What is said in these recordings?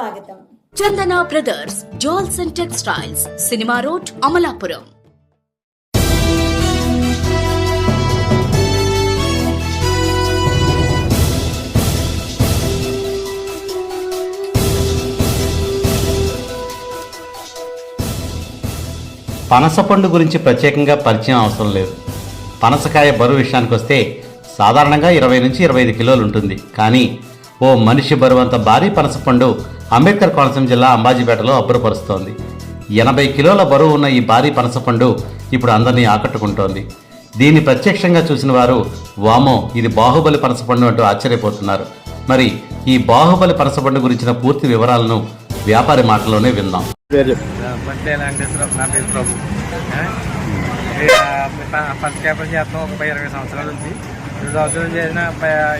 స్వాగతం. Chandana brothers jewels and textiles cinema road Amalapuram పనసపండు గురించి ప్రత్యేకంగా పరిచయం అవసరం లేదు. పనసకాయ బరువు విషయానికి వస్తే సాధారణంగా ఇరవై నుంచి ఇరవై ఐదు కిలోలు ఉంటుంది. కానీ ఓ మనిషి బరువు అంత భారీ పనసపండు అంబేద్కర్ కోనసీమ జిల్లా అంబాజీపేటలో అబ్బురపరుస్తోంది. ఎనభై కిలోల బరువు ఉన్న ఈ భారీ పనసపండు ఇప్పుడు అందరినీ ఆకట్టుకుంటోంది. దీన్ని ప్రత్యక్షంగా చూసిన వారు వామో ఇది బాహుబలి పనసపండు అంటూ ఆశ్చర్యపోతున్నారు. మరి ఈ బాహుబలి పనసపండు గురించిన పూర్తి వివరాలను వ్యాపారి మాటలోనే విందాం. చేస్తాం ఒక ఇరవై సంవత్సరాల నుంచి రెండు సంవత్సరాలు చేసిన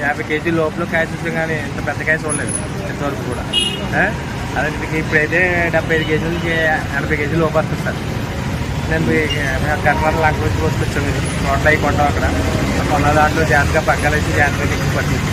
యాభై కేజీ లోపల క్యాష్ చూసాం కానీ ఇంత పెద్ద క్యాష్ ఉండలేదు ఇంతవరకు కూడా. అదే మీకు ఇప్పుడైతే డెబ్బై ఐదు కేజీల నుంచి ఎనభై కేజీలు లోపు వస్తుంది సార్. నేను మీ కర్మాల లంక నుంచి వచ్చి మీరు నోట్లో అయి కొంటాం అక్కడ. కొన్న దాంట్లో జాగ్రత్తగా పక్కన వేసి జాగ్రత్తగా పట్టింది